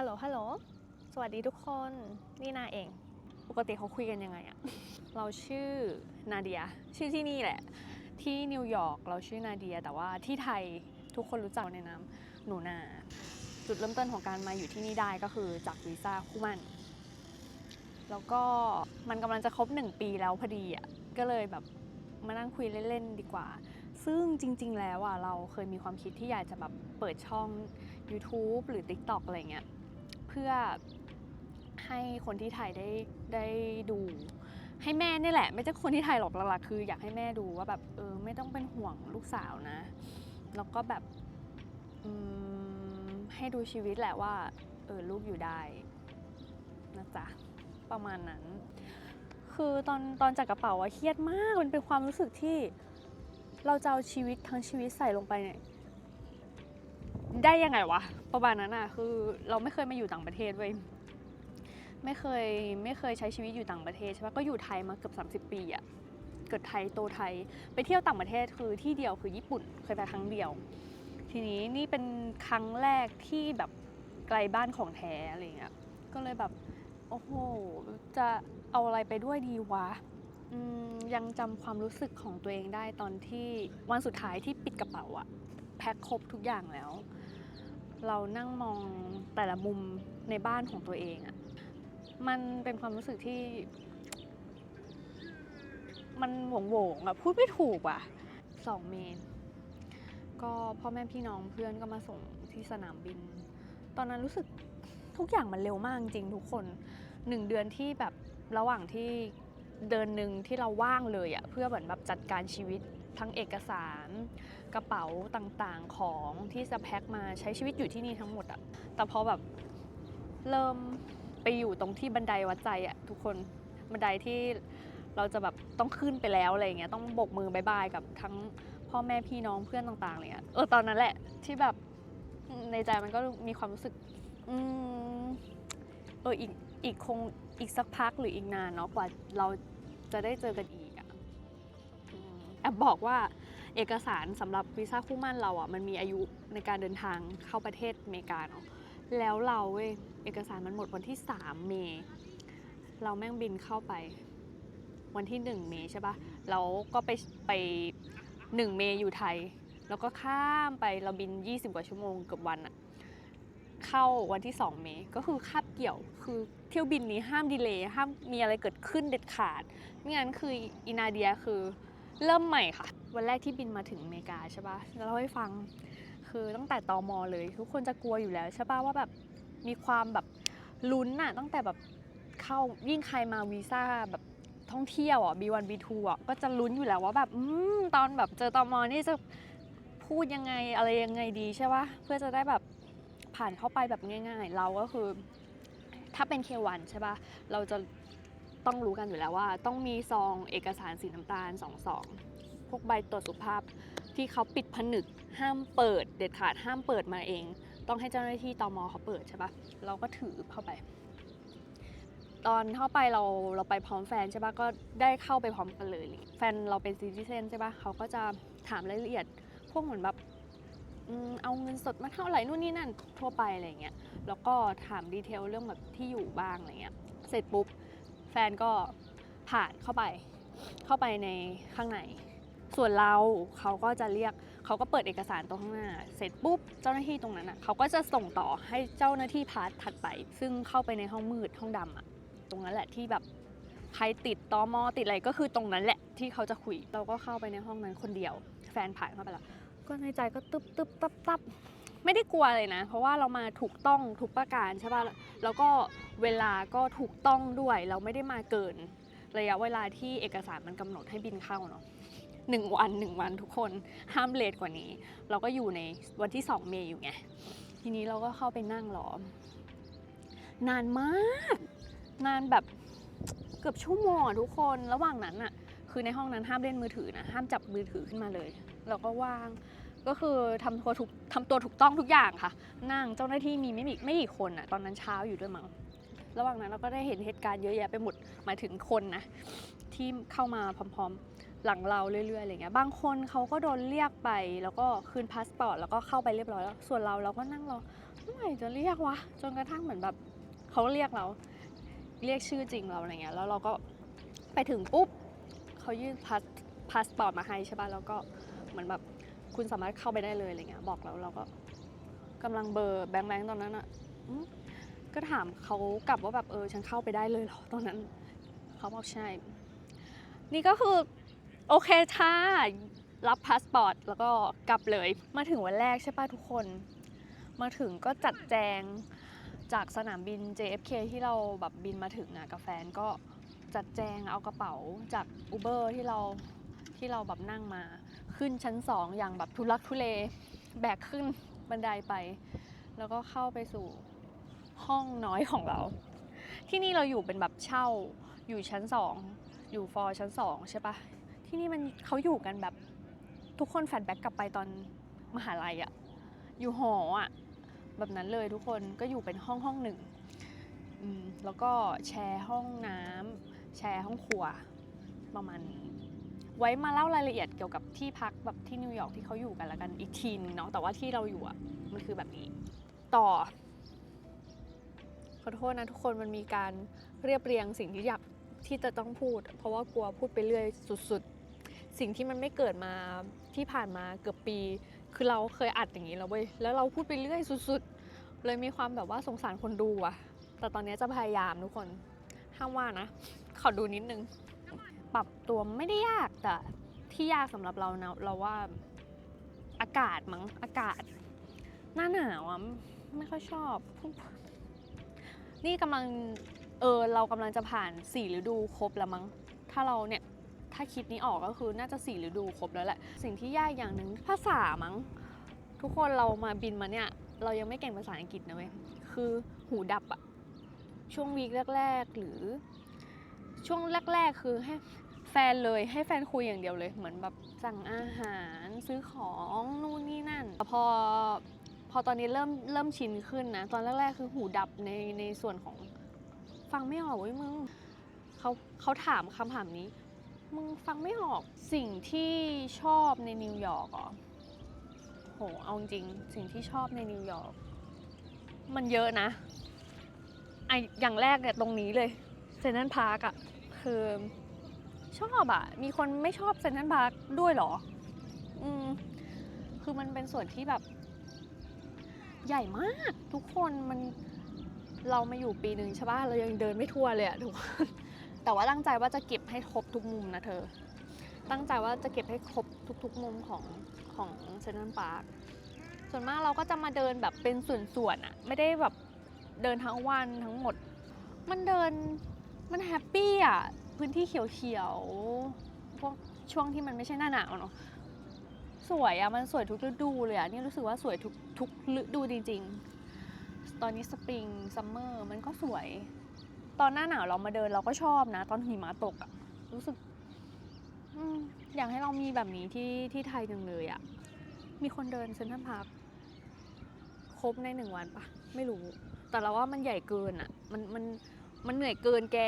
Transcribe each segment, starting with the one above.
ฮัลโหล ฮัลโหล สวัสดีทุกคน นี่นาเอง ปกติเขาคุยกันยังไงอะเราชื่อนาเดีย ชื่อที่นี่แหละ ที่นิวยอร์กเราชื่อนาเดีย แต่ว่าที่ไทยทุกคนรู้จักในนามหนูนา จุดเริ่มต้นของการมาอยู่ที่นี่ได้ก็คือจากวีซ่าคู่มั่น แล้วก็มันกำลังจะครบหนึ่งปีแล้วพอดีอะก็เลยแบบมานั่งคุยเล่นๆดีกว่า ซึ่งจริง ๆ แล้วอะเราเคยมีความคิดที่อยากจะแบบเปิดช่อง YouTube หรือ TikTok อะไรเงี้ย พื่อให้คนที่ไทยได้ได้ดู ให้แม่นี่แหละ ไม่ใช่คนที่ไทยหรอกหลักๆคือ อยากให้แม่ดูว่าแบบเออไม่ต้องเป็นห่วงลูกสาวนะ แล้วก็แบบให้ดูชีวิตแหละว่าเออลูกอยู่ได้นะจ๊ะประมาณนั้น คือตอนตอนจัดกระเป๋าอะเครียดมากมันเป็นความรู้สึกที่เราจะเอาชีวิตทั้งชีวิตใส่ลงไปเนี่ย ได้ยังไงวะ ประมาณนั้นอะคือเราไม่เคยมาอยู่ต่างประเทศเว้ยไม่เคยไม่เคยใช้ชีวิตอยู่ต่างประเทศใช่ปะก็อยู่ไทยมาเกือบ30 ปีอะเกิดไทยโตไทย ไปเที่ยวต่างประเทศคือที่เดียวคือญี่ปุ่นเคยไปครั้งเดียว ทีนี้นี่เป็นครั้งแรกที่แบบไกลบ้านของแท้อะไรเงี้ยก็เลยแบบโอ้โหจะเอาอะไรไปด้วยดีวะยังจำความรู้สึกของตัวเองได้ตอนที่วันสุดท้ายที่ปิดกระเป๋าอะแพ็คครบทุกอย่างแล้ว เรานั่งมองแต่ละมุมในบ้านของตัวเองอะมันเป็นความรู้สึกที่ มันหวงหวงๆอะพูดไม่ถูกอะสองเมนก็พ่อแม่พี่น้องเพื่อนก็มาส่งที่สนามบิน ตอนนั้นรู้สึกทุกอย่างมันเร็วมากจริงทุกคนหนึ่งเดือนที่แบบระหว่างที่เดือนหนึ่งที่เราว่างเลยอะเพื่อเหมือนแบบจัดการชีวิตทั้งเอกสาร กระเป๋าต่างๆของที่จะแพ็คมาใช้ชีวิตอยู่ที่นี่ทั้งหมดอะแต่พอแบบเริ่มไปอยู่ตรงที่บันไดวัดใจอะทุกคนบันไดที่เราจะแบบต้องขึ้นไปแล้วอะไรเงี้ยต้องโบกมือบายบายกับทั้งพ่อแม่พี่น้องเพื่อนต่างๆอะไรเลยเออตอนนั้นแหละที่แบบในใจมันก็มีความรู้สึกอืมเอออีกอีกคงอีกสักพักหรืออีกนานเนาะกว่าเราจะได้เจอกันอีกอะ่ะแอบบอกว่า เอกสารสำหรับวีซ่าคู่มั่นเราอะ่ะมันมีอายุในการเดินทางเข้าประเทศอเมริกาเนาะแล้วเราเว้ยเอกสารมันหมดวันที่ 3 เมษเราแม่งบินเข้าไป วันที่ 1 เมษใช่ปะแล้วก็ไปไป 1 เมษอยู่ไทย แล้วก็ข้ามไปเราบิน 20 กว่าชั่วโมงเกือบวันอะเข้าวันที่ 2 เมษก็คือคาบเกี่ยวคือเที่ยวบินนี้ห้ามดีเลย์ห้ามมีอะไรเกิดขึ้นเด็ดขาดไม่งั้นคืออินาเดียคือเริ่มใหม่ค่ะ วันแรกที่บินมาถึงอเมริกาใช่ปะแล้วเล่าให้ฟังคือตั้งแต่ตอมอเลย ทุกคนจะกลัวอยู่แล้วใช่ปะว่าแบบมีความแบบลุ้นอะตั้งแต่แบบเข้ายิ่งใครมาวีซ่าแบบท่องเที่ยวอะ B1 B2 อะก็จะลุ้นอยู่แล้วว่าแบบอืมตอนแบบเจอตอมอนี่จะพูดยังไงอะไรยังไงดีใช่ปะเพื่อจะได้แบบผ่านเข้าไปแบบง่าย ๆ เราก็คือ ถ้าเป็นเควันใช่ปะเราจะต้องรู้กันอยู่แล้วว่า ต้องมีซองเอกสารสีน้ำตาลสองซอง พวกใบตรวจสุขภาพที่เขาปิดผนึกห้ามเปิด เด็ดขาดห้ามเปิดมาเอง ต้องให้เจ้าหน้าที่ตมเขาเปิดใช่ปะเราก็ถือเข้าไป ตอนเข้าไปเราเราไปพร้อมแฟนใช่ปะก็ได้เข้าไปพร้อมกันเลยแฟนเราเป็นซิติเซนใช่ปะเขาก็จะถามรายละเอียด พวกเหมือนแบบเอาเงินสดมาเท่าไหร่นู่นนี่นั่นทั่วไปอะไรเงี้ยแล้วก็ถามดีเทลเรื่องแบบที่อยู่บ้างอะไรเงี้ยเสร็จปุ๊บแฟนก็ผ่านเข้าไปเข้าไปในข้างใน ส่วนเราเขาก็จะเรียกเขาก็เปิดเอกสารตรงข้างหน้า เสร็จปุ๊บเจ้าหน้าที่ตรงนั้นอะเขาก็จะส่งต่อให้เจ้าหน้าที่พาร์ทถัดไป ซึ่งเข้าไปในห้องมืดห้องดำอะตรงนั้นแหละที่แบบใครติดตอมอติดอะไรก็คือตรงนั้นแหละที่เขาจะคุยเราก็เข้าไปในห้องนั้นคนเดียว แฟนผ่านเข้าไปแล้วก็ในใจก็ตึบตึบตับตับไม่ได้กลัวเลยนะ เพราะว่าเรามาถูกต้องทุกประการใช่ป่ะแล้วก็เวลาก็ถูกต้องด้วย เราไม่ได้มาเกิน ระยะเวลาที่เอกสารมันกำหนดให้บินเข้าเนาะ หนึ่งวันหนึ่งวันทุกคนห้ามเลทกว่านี้ เราก็อยู่ในวันที่ 2 เมษอยู่ไง ทีนี้เราก็เข้าไปนั่งรอนานมาก นานแบบเกือบชั่วโมงทุกคนระหว่างนั้นอะคือในห้องนั้นห้ามเล่นมือถือนะห้ามจับมือถือขึ้นมาเลยเราก็ว่างก็คือทำตัวถูกทำตัวถูกต้องทุกอย่างค่ะ นั่งเจ้าหน้าที่มีไม่มีไม่กี่คนอะตอนนั้นเช้าอยู่ด้วยมั้งระหว่างนั้นเราก็ได้เห็นเหตุการณ์เยอะแยะไปหมดหมายถึงคนนะที่เข้ามาพร้อม หลังเราเรื่อยๆอะไรเงี้ยบางคนเขาก็โดนเรียกไปแล้วก็คืนพาสปอร์ตแล้วก็เข้าไปเรียบร้อยแล้วส่วนเราเราก็นั่งรอเมื่อไหร่จะเรียกวะจนกระทั่งเหมือนแบบเขาเรียกเรา เรียกชื่อจริงเราอะไรเงี้ยแล้วเราก็ไปถึงปุ๊บเขายื่นพาสพาสปอร์ตมาให้ใช่ป่ะแล้วก็เหมือนแบบคุณสามารถเข้าไปได้เลยอะไรเงี้ยบอกเราเราก็กำลังเบอร์แบงค์แบงค์ตอนนั้นอะก็ถามเขากลับว่าแบบเออฉันเข้าไปได้เลยเหรอตอนนั้นเขาบอกใช่ นี่ก็คือ โอเคค่ะ รับพาสปอร์ตแล้วก็กลับเลย มาถึงวันแรกใช่ป่ะทุกคน มาถึงก็จัดแจงจากสนามบิน JFK ที่เราแบบบินมาถึงอะกับแฟนก็จัดแจงเอากระเป๋าจาก Uber ที่เราที่เราแบบนั่งมาขึ้นชั้นสองอย่างแบบทุลักทุเลแบกขึ้นบันไดไป แล้วก็เข้าไปสู่ห้องน้อยของเรา ที่นี่เราอยู่เป็นแบบเช่าอยู่ชั้นสองอยู่ฟอร์ชั้นสองใช่ปะ ที่นี่มันเขาอยู่กันแบบทุกคนแฟลแบ็กกลับไปตอนมหาลัยอะอยู่หออะแบบนั้นเลยทุกคนก็อยู่เป็นห้องห้องหนึ่งแล้วก็แชร์ห้องน้ำแชร์ห้องครัวประมาณนี้ไว้มาเล่ารายละเอียดเกี่ยวกับที่พักแบบที่นิวยอร์กที่เขาอยู่กันละกันอีกทีนึงเนาะแต่ว่าที่เราอยู่อะมันคือแบบนี้ ต่อขอโทษนะทุกคนมันมีการเรียบเรียงสิ่งที่อยากที่จะต้องพูด เพราะว่ากลัวพูดไปเรื่อยสุดๆ สิ่งที่มันไม่เกิดมาที่ผ่านมาเกือบปี คือเราเคยอัดอย่างนี้แล้วเว้ยแล้วเราพูดไปเรื่อยสุดๆ เลยมีความแบบว่าสงสารคนดูอะแต่ตอนนี้จะพยายามทุกคนห้ามว่านะ ขอดูนิดนึง ปรับตัวไม่ได้ยากแต่ที่ยากสำหรับเรานะเราว่าอากาศมั้งอากาศ หน้าหนาวอะไม่ค่อยชอบ นี่กำลังเออเรากำลังจะผ่านสี่ฤดูครบแล้วมั้ง ถ้าเราเนี่ย ถ้าคิดนี้ออกก็คือน่าจะสี่ฤดูครบแล้วแหละ สิ่งที่ยากอย่างหนึ่งภาษามั้ง ทุกคนเรามาบินมาเนี่ย เรายังไม่เก่งภาษาอังกฤษนะเว้ย คือหูดับอะช่วงวีคแรก ๆ หรือ ช่วงแรก ๆ คือให้แฟนเลยให้แฟนคุยอย่างเดียวเลย เหมือนแบบสั่งอาหารซื้อของนู่นนี่นั่นพอพอตอนนี้เริ่มเริ่มชินขึ้นนะ ตอนแรก ๆ คือหูดับในในส่วนของฟังไม่ออกเว้ยมึงเขาเขาถามคำถามนี้ มึงฟังไม่ออกสิ่งที่ชอบในนิวยอร์กเหรอโหเอาจริงสิ่งที่ชอบในนิวยอร์กมันเยอะนะไออย่างแรกเนี่ยตรงนี้เลยเซนทรัลพาร์คอะคือชอบอะมีคนไม่ชอบเซนทรัลพาร์คด้วยเหรอ อืมคือมันเป็นส่วนที่แบบ ใหญ่มากทุกคนมันเรามาอยู่ปีหนึ่งใช่ป่ะเรายังเดินไม่ทั่วเลยอะทุกคน แต่ว่าตั้งใจว่าจะเก็บให้ครบทุกมุมนะเธอ ตั้งใจว่าจะเก็บให้ครบทุกๆมุมของของเซนทรัลพาร์คส่วนมากเราก็จะมาเดินแบบเป็นส่วนๆอะไม่ได้แบบเดินทั้งวันทั้งหมด มันเดินมันแฮปปี้อะพื้นที่เขียวๆพวกช่วงที่มันไม่ใช่หน้าหนาวเนาะสวยอะมันสวยทุกฤดูเลยอะนี่รู้สึกว่าสวยทุกทุกฤดูจริง ๆ ตอนนี้สปริงซัมเมอร์มันก็สวย ตอนหน้าหนาวเรามาเดินเราก็ชอบนะ ตอนหิมะตกอะรู้สึกออยากให้เรามีแบบนี้ที่ที่ไทยจังเลยอะมีคนเดินเซ็นทรัลพาร์คครบในหนึ่งวันปะไม่รู้ แต่เราว่ามันใหญ่เกินอะมันมันมันเหนื่อยเกินแก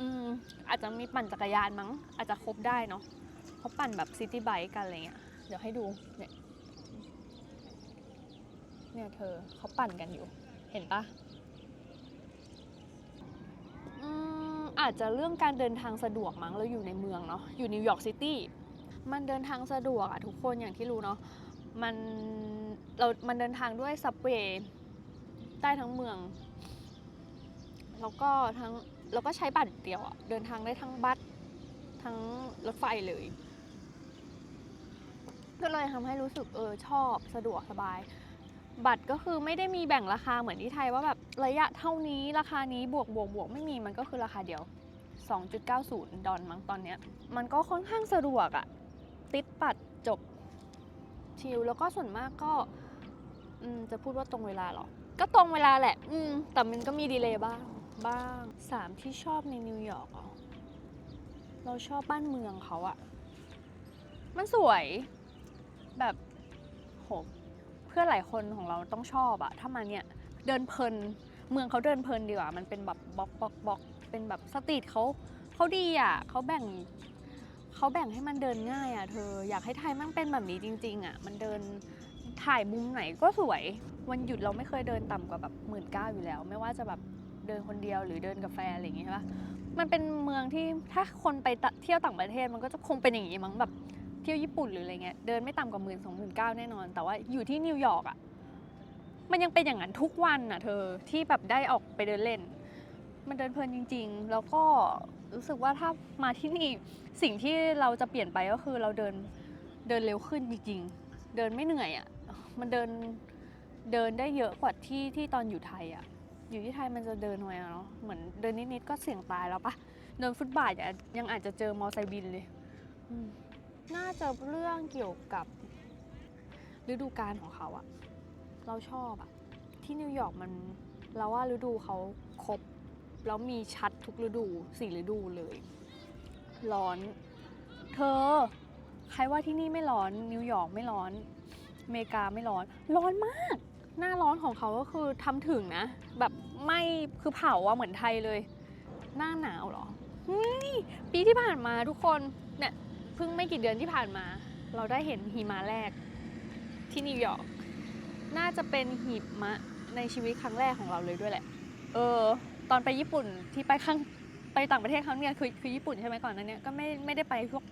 อืมอาจจะมีปั่นจักรยานมั้ง อาจจะครบได้เนาะเขาปั่นแบบซิตี้ไบค์กันอะไรเงี้ย เดี๋ยวให้ดู เนี่ย เนี่ยเธอเขาปั่นกันอยู่ เห็นปะ อืมอาจจะเรื่องการเดินทางสะดวกมั้งเราอยู่ในเมืองเนาะอยู่นิวยอร์กซิตี้มันเดินทางสะดวกอะทุกคนอย่างที่รู้เนาะมันเรา มันเดินทางด้วยซับเวย์ได้ทั้งเมือง แล้วก็ทั้งแล้วก็ใช้บัตรเดียวอะเดินทางได้ทั้งบัสทั้งรถไฟเลย ก็เลยทำให้รู้สึกเออชอบสะดวกสบาย บัตรก็คือไม่ได้มีแบ่งราคาเหมือนที่ไทยว่าแบบระยะเท่านี้ราคานี้บวกบวกบวกไม่มีมันก็คือราคาเดียว 2.90 ดอลมั้งตอนเนี้ย มันก็ค่อนข้างสะดวกอะติดปัดจบชิลแล้วก็ส่วนมากก็จะพูดว่าตรงเวลาหรอ ก็ตรงเวลาแหละ อืม แต่มันก็มีดีเลย์บ้าง บ้างสามที่ชอบในนิวยอร์กเรอเราชอบบ้านเมืองเขาอะมันสวยแบบโห เพื่อนหลายคนของเราต้องชอบอะถ้ามาเนี่ยเดินเพลินเมืองเขาเดินเพลินดีกว่า มันเป็นแบบบล็อกบล็อกบล็อกเป็นแบบสตรีทเขาเขาดีอะเขาแบ่งเขาแบ่งให้มันเดินง่ายอะเธออยากให้ไทยมันเป็นแบบนี้จริงๆอะมันเดินถ่ายมุมไหนก็สวย วันหยุดเราไม่เคยเดินต่ำกว่าแบบหมื่นเก้าอยู่แล้ว ไม่ว่าจะแบบเดินคนเดียวหรือเดินกับแฟนอะไรอย่างงี้ใช่ปะมันเป็นเมืองที่ถ้าคนไปเที่ยวต่างประเทศมันก็จะคงเป็นอย่างงี้มั้งแบบ เที่ยวญี่ปุ่นหรืออะไรเงี้ยเดินไม่ต่ำกว่าหมื่นสองหมื่นเก้าแน่นอน แต่ว่าอยู่ที่นิวยอร์กอะมันยังเป็นอย่างนั้นทุกวันอะเธอที่แบบได้ออกไปเดินเล่น มันเดินเพลินจริง ๆ แล้วก็รู้สึกว่าถ้ามาที่นี่สิ่งที่เราจะเปลี่ยนไปก็คือเราเดินเดินเร็วขึ้นจริงๆ เดินไม่เหนื่อยอะมันเดินเดินได้เยอะกว่าที่ที่ตอนอยู่ไทยอะอยู่ที่ไทยมันจะเดินหน่อยเนาะเหมือนเดินนิดๆก็เสี่ยงตายแล้วปะเดินฟุตบาทอะยังอาจจะเจอมอไซค์บินเลย น่าจะเรื่องเกี่ยวกับฤดูกาลของเขาอะเราชอบอะที่นิวยอร์กมันเราว่าฤดูเขาครบ แล้วมีชัดทุกฤดูสี่ฤดูเลย ร้อน เธอ ใครว่าที่นี่ไม่ร้อน นิวยอร์กไม่ร้อนอเมริกาไม่ร้อน ร้อนมาก หน้าร้อนของเขาก็คือทำถึงนะ แบบไม่คือเผาอะเหมือนไทยเลย หน้าหนาวเหรอปีที่ผ่านมาทุกคนเนี่ย พิ่งไม่กี่เดือนที่ผ่านมา เราได้เห็นหิมะแรกที่นิวยอร์กน่าจะเป็นหิมะในชีวิตครั้งแรกของเราเลยด้วยแหละ เออ ตอนไปญี่ปุ่นที่ไปข้างไปต่างประเทศครั้งเนี้ยคือคือญี่ปุ่นใช่ไหมก่อนนั้นเนี้ยก็ไม่ไม่ได้ไปพวก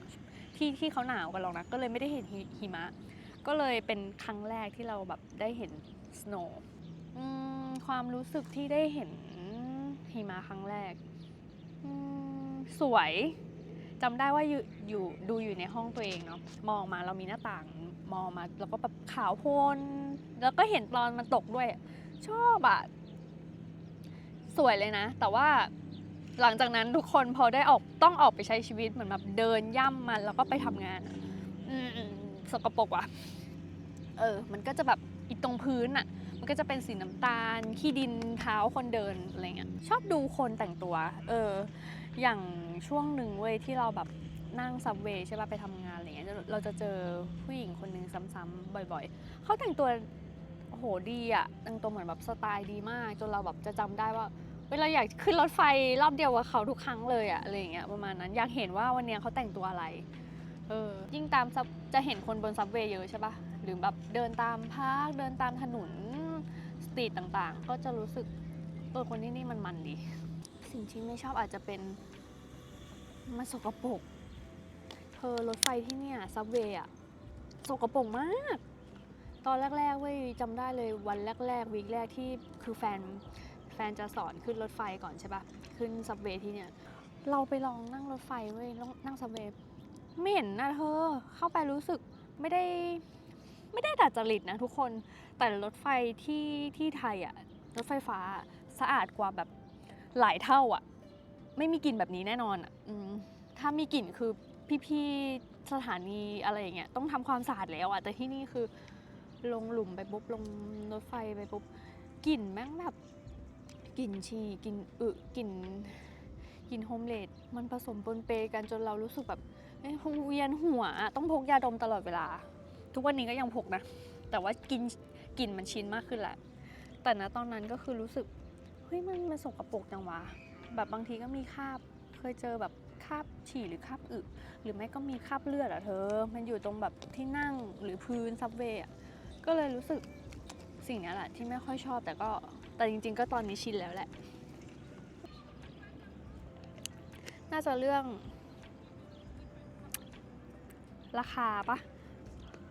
ที่ที่เขาหนาวกันหรอกนะก็เลยไม่ได้เห็นหิมะ ก็เลยเป็นครั้งแรกที่เราแบบได้เห็นสโนว์ความรู้สึกที่ได้เห็นหิมะครั้งแรกสวย จำได้ว่าอยู่อยู่ดูอยู่ในห้องตัวเองเนาะมองมาเรามีหน้าต่างมองมาแล้วก็แบบขาวโพลนแล้วก็เห็นตอนมันตกด้วย ชอบอะสวยเลยนะ แต่ว่าหลังจากนั้นทุกคนพอได้ออกต้องออกไปใช้ชีวิตเหมือนแบบเดินย่ำมันแล้วก็ไปทำงานอืมสกปรกว่ะเออ มันก็จะแบบอีตรงพื้นอะ ก็จะเป็นสีน้ำตาล ขี้ดินเท้าคนเดินอะไรเงี้ยชอบดูคนแต่งตัว เออ อย่างช่วงหนึ่งเว้ยที่เราแบบนั่งซับเวย์ใช่ป่ะไปทำงานอะไรเงี้ยเราจะเจอผู้หญิงคนหนึ่งซ้ำๆบ่อย ๆเขาแต่งตัวโอ้โหดีอะแต่งตัวเหมือนแบบสไตล์ดีมาก จนเราแบบจะจำได้ว่าเวลาอยากขึ้นรถไฟรอบเดียวกับเขาทุกครั้งเลยอะอะไรเงี้ยประมาณนั้นอยากเห็นว่าวันเนี้ยเขาแต่งตัวอะไรเออยิ่งตามจะเห็นคนบนซับเวย์เยอะใช่ปะหรือแบบเดินตามพาร์คเดินตามถนน ตีต่างๆ ก็จะรู้สึกตัวคนที่นี่มันมันดี สิ่งที่ไม่ชอบอาจจะเป็นมันสกปรกเธอรถไฟที่เนี่ยซับเวย์อะสกปรกมาก ตอนแรกๆเว้ยจำได้เลยวันแรกๆวีคแรกที่คือแฟนแฟนจะสอนขึ้นรถไฟก่อนใช่ปะขึ้นซับเวย์ที่เนี่ยเราไปลองนั่งรถไฟเว้ยนั่งซับเวย์ไม่เห็นนะเธอเข้าไปรู้สึกไม่ได้ ไม่ได้ดัดจริตนะทุกคน แต่รถไฟที่ที่ไทยอะรถไฟฟ้าสะอาดกว่าแบบหลายเท่าอะไม่มีกลิ่นแบบนี้แน่นอนอะอถ้ามีกลิ่นคือพี่ๆสถานีอะไรอย่างเงี้ยต้องทำความสะอาดแล้วอะแต่ที่นี่คือลงหลุมไปปุ๊บลงรถไฟไปปุ๊บกลิ่นแม่งแบบกลิ่นฉี่กลิ่นอึกลิ่นกลิ่นโฮมเลดมันผสมปนเปกันจนเรารู้สึกแบบเอ้เวียนหัวต้องพกยาดมตลอดเวลา ทุกวันนี้ก็ยังพกนะ แต่ว่ากินกลิ่นมันชินมากขึ้นแหละ แต่ณตอนนั้นก็คือรู้สึกเฮ้ยมันมันสกปรกจังวะแบบบางทีก็มีคราบเคยเจอแบบคราบฉี่หรือคราบอึหรือไม่ก็มีคราบเลือดอะเธอ มันอยู่ตรงแบบที่นั่งหรือพื้นซับเวย์อะก็เลยรู้สึกสิ่งนี้แหละที่ไม่ค่อยชอบแต่ก็แต่จริง ๆ ก็ตอนนี้ชินแล้วแหละ น่าจะเรื่อง ราคาปะ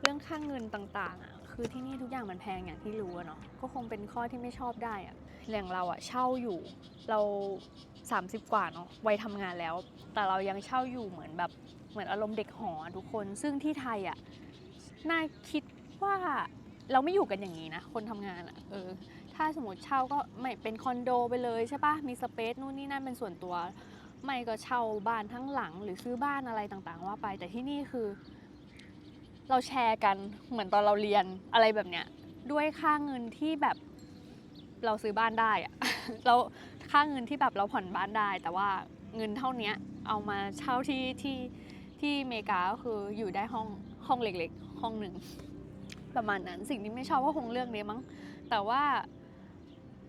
เรื่องค่างเงินต่างๆอะคือที่นี่ทุกอย่างมันแพงอย่างที่รู้เนาะก็คงเป็นข้อที่ไม่ชอบได้อะอย่างเราอะเช่าอยู่ เรา 30 กว่าเนาะวัยทำงานแล้ว แต่เรายังเช่าอยู่เหมือนแบบเหมือนอารมณ์เด็กหอทุกคน ซึ่งที่ไทยอะน่าคิดว่าเราไม่อยู่กันอย่างนี้นะ คนทำงานอะ่ะเออ ถ้าสมมติเช่าก็ไม่เป็นคอนโดไปเลยใช่ปะมีสเปซนู่นนี่นั่นเป็นส่วนตัว ไม่ก็เช่าบ้านทั้งหลังหรือซื้อบ้านอะไรต่างๆ ว่าไป แต่ที่นี่คือ เราแชร์กันเหมือนตอนเราเรียนอะไรแบบเนี้ยด้วยค่าเงินที่แบบเราซื้อบ้านได้อะเราค่าเงินที่แบบเราผ่อนบ้านได้ แต่ว่าเงินเท่าเนี้ยเอามาเช่าที่ที่ที่อเมริกาก็คืออยู่ได้ห้องห้องเล็กๆ ห้องหนึ่งประมาณนั้นสิ่งที่ไม่ชอบก็คงเรื่องนี้มั้ง แต่ว่า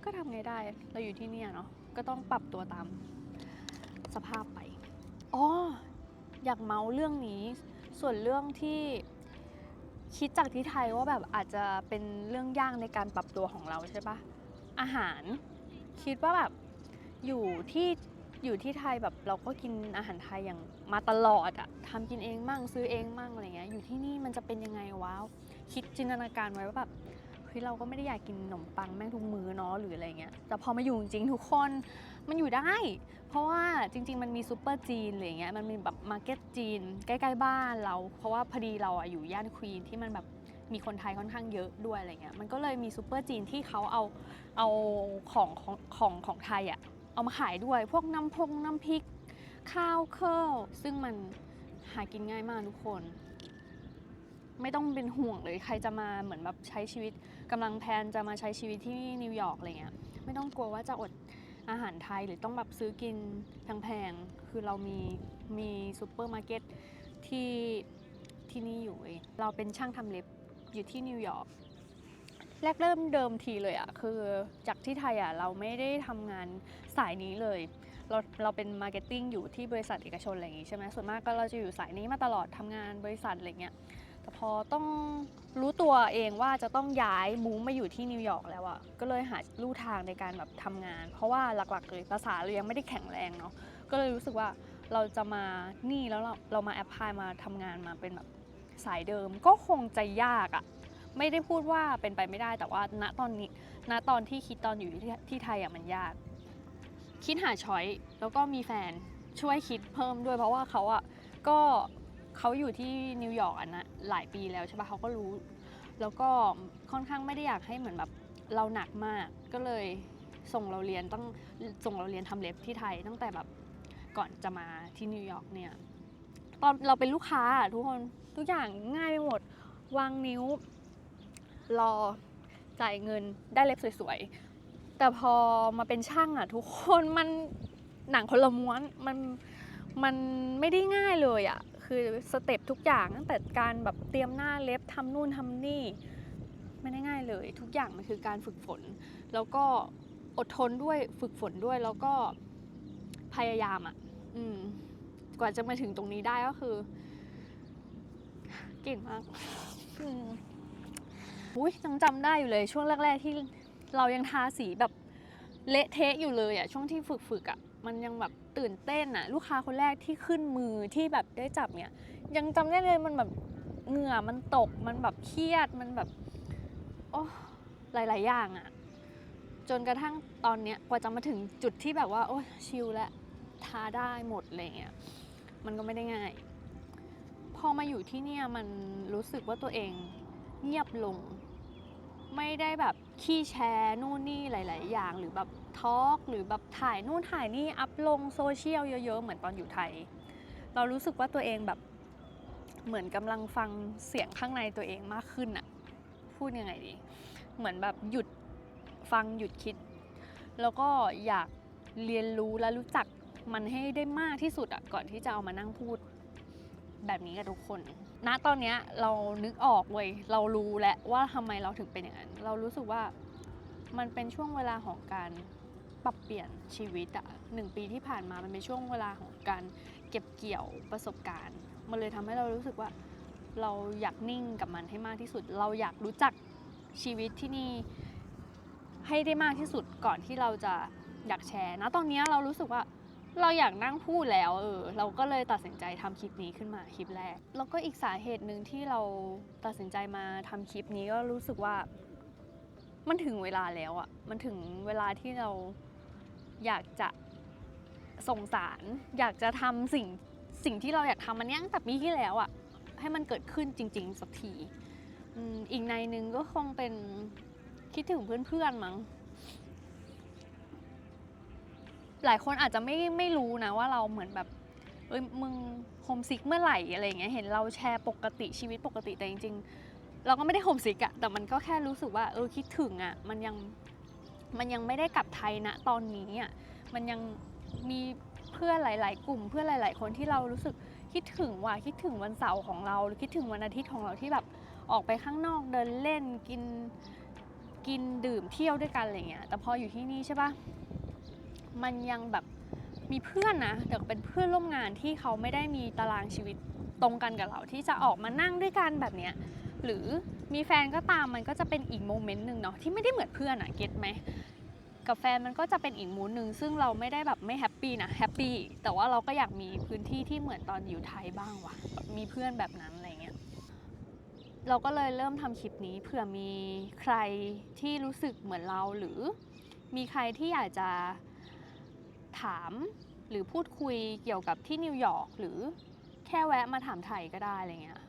ก็ทำไงได้เราอยู่ที่เนี่ยเนาะก็ต้องปรับตัวตามสภาพไปอ๋ออยากเมาเรื่องนี้ ส่วนเรื่องที่ คิดจากที่ไทยว่าแบบอาจจะเป็นเรื่องยากในการปรับตัวของเราใช่ปะอาหาร คิดว่าแบบอยู่ที่อยู่ที่ไทยแบบเราก็กินอาหารไทยอย่างมาตลอดอะทำกินเองมั่งซื้อเองมั่งอะไรเงี้ยอยู่ที่นี่มันจะเป็นยังไงวะคิดจินตนาการไว้ว่าแบบเฮ้ยเราก็ไม่ได้อยากกินขนมปังแม่งทุกมื้อเนาะหรืออะไรเงี้ยแต่พอมาอยู่จริงๆทุกคน มันอยู่ได้ เพราะว่าจริง ๆ มันมีซูเปอร์จีนอะไรเงี้ยมันมีแบบมาร์เก็ตจีน ใกล้ ๆ บ้านเรา เพราะว่าพอดีเราอะอยู่ย่านควีนที่มันแบบมีคนไทยค่อนข้างเยอะด้วยอะไรเงี้ยมันก็เลยมีซูเปอร์จีนที่เขาเอาเอาของของของของไทยอะเอามาขายด้วย พวกน้ำพงน้ำพริก ข้าวเครื่องซึ่งมันหากินง่ายมากทุกคน ไม่ต้องเป็นห่วงเลยใครจะมาเหมือนแบบใช้ชีวิตกำลังแพลนจะมาใช้ชีวิตที่นิวยอร์กอะไรเงี้ยไม่ต้องกลัวว่าจะอด อาหารไทยหรือต้องแบบซื้อกินแพงๆคือเรามีมีซูเปอร์มาร์เก็ตที่ที่นี่อยู่เองเราเป็นช่างทำเล็บอยู่ที่นิวยอร์กแรกเริ่มเดิมทีเลยอะคือจากที่ไทยอะเราไม่ได้ทำงานสายนี้เลย เราเราเป็นมาร์เก็ตติ้งอยู่ที่บริษัทเอกชนอะไรอย่างงี้ใช่ไหมส่วนมากก็เราจะอยู่สายนี้มาตลอดทำงานบริษัทอะไรเงี้ย พอต้องรู้ตัวเองว่าจะต้องย้ายมูมาอยู่ที่นิวยอร์กแล้วอะก็เลยหาลู่ทางในการแบบทำงาน เพราะว่าหลักๆเลยภาษาเรายังไม่ได้แข็งแรงเนาะก็เลยรู้สึกว่าเราจะมานี่แล้วเราเรามาแอพพลายมาทำงานมาเป็นแบบสายเดิม ก็คงจะยากอะไม่ได้พูดว่าเป็นไปไม่ได้แต่ว่าณตอนนี้ณตอนที่คิดตอนอยู่ที่ที่ไทยอะมันยาก คิดหาช้อยแล้วก็มีแฟนช่วยคิดเพิ่มด้วยเพราะว่าเขาอะก็ เขาอยู่ที่นิวยอร์กอันนะหลายปีแล้วใช่ปะเขาก็รู้ แล้วก็ค่อนข้างไม่ได้อยากให้เหมือนแบบเราหนักมากก็เลยส่งเราเรียนต้องส่งเราเรียนทำเล็บที่ไทย ตั้งแต่แบบก่อนจะมาที่นิวยอร์กเนี่ยตอนเราเป็นลูกค้าทุกคนทุกอย่างง่ายไปหมดวางนิ้ว รอจ่ายเงินได้เล็บสวยๆ แต่พอมาเป็นช่างอะทุกคนมันหนังคนละม้วนมันมันไม่ได้ง่ายเลยอะ คือสเต็ปทุกอย่างตั้งแต่การแบบเตรียมหน้าเล็บทำนู่นทำนี่ไม่ได้ง่ายเลย ทุกอย่างมันคือการฝึกฝน แล้วก็อดทนด้วยฝึกฝนด้วยแล้วก็พยายามอะอืมกว่าจะมาถึงตรงนี้ได้ก็คือ เก่งมากอุ้ยยังจำได้อยู่เลย ช่วงแรก ๆ ที่เรายังทาสีแบบเละเทะอยู่เลยอะช่วงที่ฝึกๆอะมันยังแบบ ตื่นเต้นอะลูกค้าคนแรกที่ขึ้นมือที่แบบได้จับเนี่ย ยังจำได้เลยมันแบบเหงื่อมันตกมันแบบเครียดมันแบบโอ้หลาย ๆ อย่างอะจนกระทั่งตอนเนี้ยกว่าจะมาถึงจุดที่แบบว่า โอ้ชิลแล้วทาได้หมดอะไรเงี้ยมันก็ไม่ได้ง่าย พอมาอยู่ที่เนี่ยมันรู้สึกว่าตัวเองเงียบลง ไม่ได้แบบขี้แชร์นู่นนี่หลาย ๆ อย่าง หรือแบบทอล์กหรือแบบถ่ายนู่นถ่ายนี่อัพลงโซเชียลเยอะ ๆ เหมือนตอนอยู่ไทย เรารู้สึกว่าตัวเองแบบเหมือนกำลังฟังเสียงข้างในตัวเองมากขึ้นอะพูดยังไงดี เหมือนแบบหยุดฟังหยุดคิด แล้วก็อยากเรียนรู้และรู้จักมันให้ได้มากที่สุดอะก่อนที่จะเอามานั่งพูดแบบนี้กับทุกคน ณตอนเนี้ยเรานึกออกเว้ยเรารู้แล้วว่าทำไมเราถึงเป็นอย่างนั้น เรารู้สึกว่ามันเป็นช่วงเวลาของการปรับเปลี่ยนชีวิตอะหนึ่งปีที่ผ่านมามันเป็นช่วงเวลาของการเก็บเกี่ยวประสบการณ์ มันเลยทำให้เรารู้สึกว่าเราอยากนิ่งกับมันให้มากที่สุด เราอยากรู้จักชีวิตที่นี่ให้ได้มากที่สุดก่อนที่เราจะอยากแชร์ณตอนนี้เรารู้สึกว่า เราอยากนั่งพูดแล้วเออเราก็เลยตัดสินใจทำคลิปนี้ขึ้นมาคลิปแรก แล้วก็อีกสาเหตุหนึ่งที่เราตัดสินใจมาทำคลิปนี้ก็รู้สึกว่า มันถึงเวลาแล้วอะมันถึงเวลาที่เราอยากจะส่งสาร อยากจะทำสิ่งสิ่งที่เราอยากทำมันนี้ยตั้งแต่ปีที่แล้วอะให้มันเกิดขึ้นจริง ๆ สักทีอีกในหนึ่งก็คงเป็นคิดถึงเพื่อนๆมั้ง หลายคนอาจจะไม่ไม่รู้นะว่าเราเหมือนแบบเอ้ยมึงโฮมซิกเมื่อไหร่อะไรอย่างเงี้ยเห็นเราแชร์ปกติชีวิตปกติแต่จริง ๆ เราก็ไม่ได้โฮมซิกอะแต่มันก็แค่รู้สึกว่าเออคิดถึงอะมันยังมันยังไม่ได้กลับไทยนะตอนนี้อะมันยังมีเพื่อนหลาย ๆ กลุ่มเพื่อนหลาย ๆ คนที่เรารู้สึกคิดถึงว่ะคิดถึงวันเสาร์ของเราหรือคิดถึงวันอาทิตย์ของเราที่แบบออกไปข้างนอกเดินเล่นกินกินดื่มเที่ยวด้วยกันอะไรเงี้ยแต่พออยู่ที่นี่ใช่ปะ มันยังแบบมีเพื่อนนะแต่เป็นเพื่อนร่วมงานที่เขาไม่ได้มีตารางชีวิตตรงกันกับเราที่จะออกมานั่งด้วยกันแบบเนี้ยหรือมีแฟนก็ตามมันก็จะเป็นอีกโมเมนต์หนึ่งเนาะที่ไม่ได้เหมือนเพื่อนอะเก็ตไหมกับแฟนมันก็จะเป็นอีกมูดหนึ่งซึ่งเราไม่ได้แบบไม่แฮปปี้นะแฮปปี้แต่ว่าเราก็อยากมีพื้นที่ที่เหมือนตอนอยู่ไทยบ้างว่ะมีเพื่อนแบบนั้นอะไรเงี้ยเราก็เลยเริ่มทำคลิปนี้เผื่อมีใครที่รู้สึกเหมือนเราหรือมีใครที่อยากจะ ถามหรือพูดคุยเกี่ยวกับที่นิวยอร์กหรือแค่แวะมาถามไทยก็ได้อะไรเงี้ย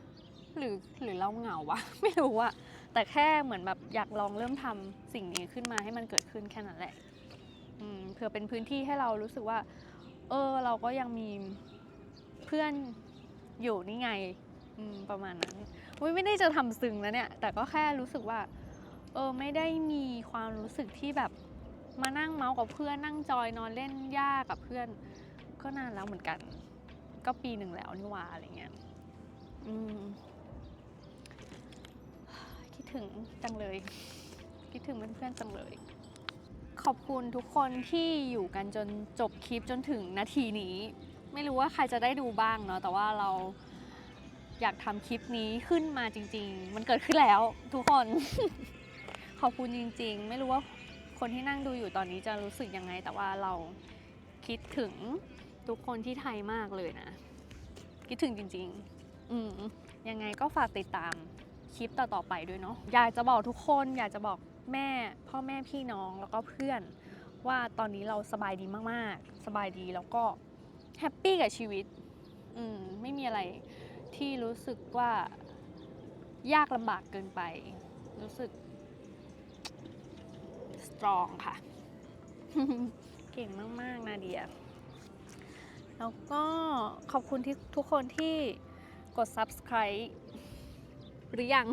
หรือหรือเราเหงาวะ ไม่รู้อะแต่แค่เหมือนแบบอยากลองเริ่มทำสิ่งนี้ขึ้นมาให้มันเกิดขึ้นแค่นั้นแหละเพื่อเป็นพื้นที่ให้เรารู้สึกว่า เออ เราก็ยังมีเพื่อนอยู่นี่ไงประมาณนั้นไม่ได้จะทำซึ้งนะเนี่ย แต่ก็แค่รู้สึกว่า เออ ไม่ได้มีความรู้สึกที่แบบ มานั่งเมาส์กับเพื่อนนั่งจอยนอนเล่นหญ้ากับเพื่อน ก็นานแล้วเหมือนกัน ก็ปีหนึ่งแล้วนี่ว่าอะไรเงี้ยอืมคิดถึงจังเลย คิดถึงเพื่อนๆจังเลย ขอบคุณทุกคนที่อยู่กันจนจบคลิปจนถึงนาทีนี้ ไม่รู้ว่าใครจะได้ดูบ้างเนาะแต่ว่าเราอยากทำคลิปนี้ขึ้นมาจริง ๆ มันเกิดขึ้นแล้วทุกคน ขอบคุณจริง ๆ ไม่รู้ว่า คนที่นั่งดูอยู่ตอนนี้จะรู้สึกยังไง แต่ว่าเราคิดถึงทุกคนที่ไทยมากเลยนะ คิดถึงจริง ๆ อืมยังไงก็ฝากติดตามคลิปต่อๆไปด้วยเนาะอยากจะบอกทุกคนอยากจะบอกแม่พ่อแม่พี่น้องแล้วก็เพื่อน ว่าตอนนี้เราสบายดีมากๆ สบายดีแล้วก็แฮปปี้กับชีวิต อืมไม่มีอะไรที่รู้สึกว่ายากลำบากเกินไป รู้สึก ตรองค่ะ เก่งมาก ๆ นาเดีย แล้วก็ขอบคุณที่ทุกคนที่กด subscribe หรือยัง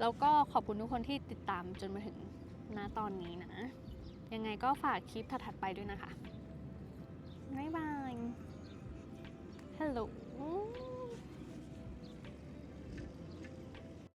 แล้วก็ขอบคุณทุกคนที่ติดตามจนมาถึงณตอนนี้นะ ยังไงก็ฝากคลิปถัดๆไปด้วยนะคะ บ๊ายบาย ฮัลโหล